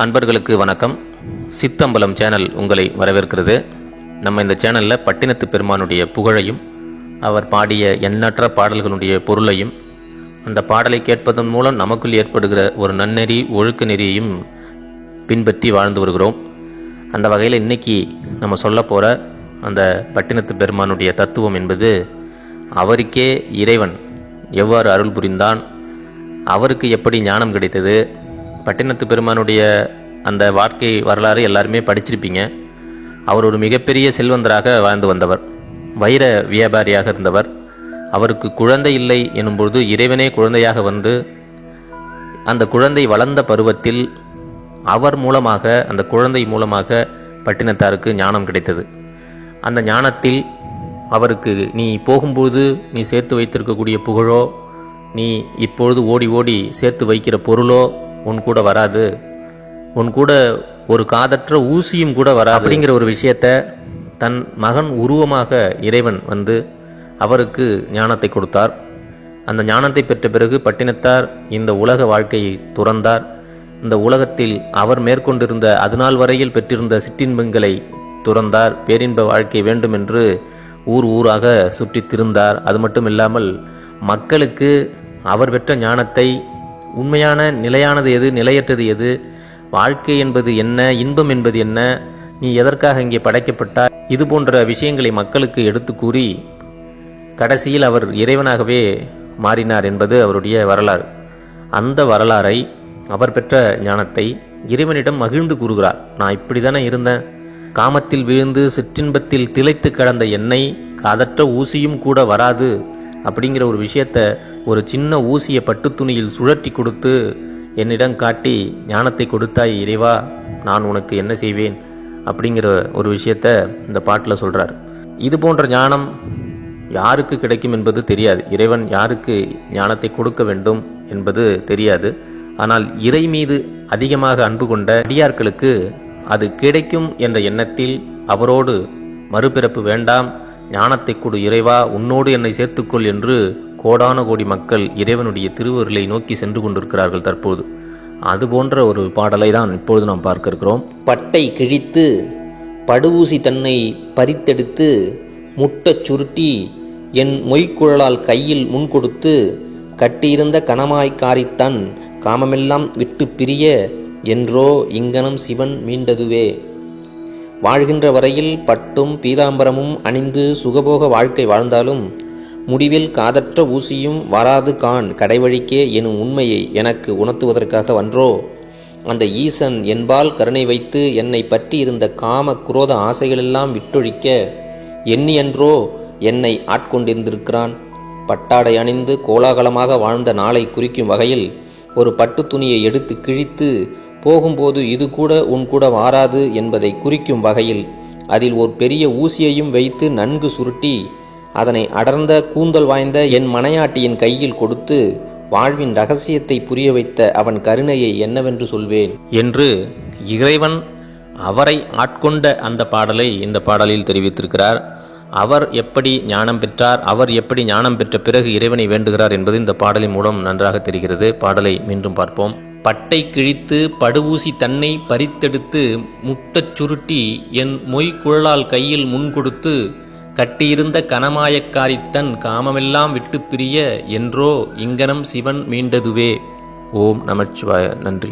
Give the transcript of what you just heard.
அன்பர்களுக்கு வணக்கம். சித்தம்பலம் சேனல் உங்களை வரவேற்கிறது. நம்ம இந்த சேனலில் பட்டினத்து பெருமானுடைய புகழையும் அவர் பாடிய எண்ணற்ற பாடல்களுடைய பொருளையும் அந்த பாடலை கேட்பதன் மூலம் நமக்குள் ஏற்படுகிற ஒரு நன்னெறி ஒழுக்க நெறியையும் பின்பற்றி வாழ்ந்து வருகிறோம். அந்த வகையில் இன்னைக்கு நம்ம சொல்ல போகிற அந்த பட்டினத்து பெருமானுடைய தத்துவம் என்பது அவருக்கே இறைவன் எவ்வாறு அருள் புரிந்தான் அவருக்கு எப்படி ஞானம் கிடைத்தது பட்டினத்து பெருமானுடைய அந்த வாழ்க்கை வரலாறு எல்லாருமே படிச்சிருப்பீங்க. அவர் ஒரு மிகப்பெரிய செல்வந்தராக வாழ்ந்து வந்தவர். வைர வியாபாரியாக இருந்தவர். அவருக்கு குழந்தை இல்லை எனும்பொழுது இறைவனே குழந்தையாக வந்து அந்த குழந்தை வளர்ந்த பருவத்தில் அவர் மூலமாக அந்த குழந்தை மூலமாக பட்டினத்தாருக்கு ஞானம் கிடைத்தது. அந்த ஞானத்தில் அவருக்கு நீ போகும்போது நீ சேர்த்து வைத்திருக்கக்கூடிய புகழோ நீ இப்பொழுது ஓடி ஓடி சேர்த்து வைக்கிற பொருளோ உன் கூட வராது. உன் கூட ஒரு காதற்ற ஊசியும் கூட வராது. அப்படிங்கிற ஒரு விஷயத்த தன் மகன் உருவமாக இறைவன் வந்து அவருக்கு ஞானத்தை கொடுத்தார். அந்த ஞானத்தை பெற்ற பிறகு பட்டினத்தார் இந்த உலக வாழ்க்கையை துறந்தார். இந்த உலகத்தில் அவர் மேற்கொண்டிருந்த அதுநாள் வரையில் பெற்றிருந்த சிற்றின்பங்களை துறந்தார். பேரின்ப வாழ்க்கை வேண்டும் என்று ஊர் ஊராக சுற்றித் திருந்தார். அது மட்டும் இல்லாமல் மக்களுக்கு அவர் பெற்ற ஞானத்தை உண்மையான நிலையானது எது நிலையற்றது எது வாழ்க்கை என்பது என்ன இன்பம் என்பது என்ன நீ எதற்காக இங்கே படைக்கப்பட்டாய் இது போன்ற விஷயங்களை மக்களுக்கு எடுத்து கூறி கடைசியில் அவர் இறைவனாகவே மாறினார் என்பது அவருடைய வரலாறு. அந்த வரலாறை அவர் பெற்ற ஞானத்தை இறைவனிடம் மகிழ்ந்து கூறுகிறார். நான் இப்படி தானே இருந்தேன். காமத்தில் விழுந்து சிற்றின்பத்தில் திளைத்து கடந்த என்னை காதற்ற ஊசியும் கூட வராது. அப்படிங்கிற ஒரு விஷயத்த ஒரு சின்ன ஊசியை பட்டு துணியில் சுழற்றி கொடுத்து என்னிடம் காட்டி ஞானத்தை கொடுத்தாய் இறைவா நான் உனக்கு என்ன செய்வேன்? அப்படிங்கிற ஒரு விஷயத்த இந்த பாட்டில் சொல்கிறார் இது போன்ற ஞானம் யாருக்கு கிடைக்கும் என்பது தெரியாது. இறைவன் யாருக்கு ஞானத்தை கொடுக்க வேண்டும் என்பது தெரியாது. ஆனால் இறை மீது அதிகமாக அன்பு கொண்ட அடியார்களுக்கு அது கிடைக்கும் என்ற எண்ணத்தில் அவரோடு மறுபிறப்பு வேண்டாம். ஞானத்தை கொடு இறைவா உன்னோடு என்னை சேர்த்துக்கொள் என்று கோடான கோடி மக்கள் இறைவனுடைய திருவருளை நோக்கி சென்று கொண்டிருக்கிறார்கள் தற்போது. அது போன்ற ஒரு பாடலை தான் இப்பொழுது நாம் பார்க்க இருக்கிறோம். பட்டை கிழித்து படுவூசி தன்னை பறித்தெடுத்து முட்டச் சுருட்டி என் மொய்க்குழலால் கையில் முன் கொடுத்து கட்டியிருந்த கணமாய் காரித்தன் காமமெல்லாம் விட்டு பிரிய என்றோ இங்கனம் சிவன் மீண்டதுவே. வாழ்கின்ற வரையில் பட்டும் பீதாம்பரமும் அணிந்து சுகபோக வாழ்க்கை வாழ்ந்தாலும் முடிவில் காதற்ற ஊசியும் வராது கான் கடைவழிக்கே எனும் உண்மையை எனக்கு உணர்த்துவதற்காக வன்றோ? அந்த ஈசன் என்பால் கருணை வைத்து என்னை பற்றி இருந்த காம குரோத ஆசைகளெல்லாம் விட்டொழிக்க எண்ணியன்றோ என்னை ஆட்கொண்டிருந்திருக்கிறான்? பட்டாடை அணிந்து கோலாகலமாக வாழ்ந்த நாளை குறிக்கும் வகையில் ஒரு பட்டு துணியை எடுத்து கிழித்து போகும்போது இது கூட உன் கூட வாராது என்பதை குறிக்கும் வகையில் அதில் ஒரு பெரிய ஊசியையும் வைத்து நன்கு சுருட்டி அதனை அடர்ந்த கூந்தல் வாய்ந்த என் மனையாட்டியின் கையில் கொடுத்து வாழ்வின் ரகசியத்தை புரிய வைத்த அவன் கருணையை என்னவென்று சொல்வேன்? என்று இறைவன் அவரை ஆட்கொண்ட அந்த பாடலை இந்த பாடலில் தெரிவித்திருக்கிறார். அவர் எப்படி ஞானம் பெற்றார் அவர் எப்படி ஞானம் பெற்ற பிறகு இறைவனை வேண்டுகிறார் என்பது இந்த பாடலின் மூலம் நன்றாக தெரிகிறது. பாடலை மீண்டும் பார்ப்போம். பட்டை கிழித்து படுவூசி தன்னை பறித்தெடுத்து முட்டச் சுருட்டி என் மொய் குழலால் கையில் முன் கொடுத்து கட்டியிருந்த கனமாயக்காரித்தன் காமமெல்லாம் விட்டு பிரிய என்றோ இங்கனம் சிவன் மீண்டதுவே. ஓம் நமச்சிவாய. நன்றி.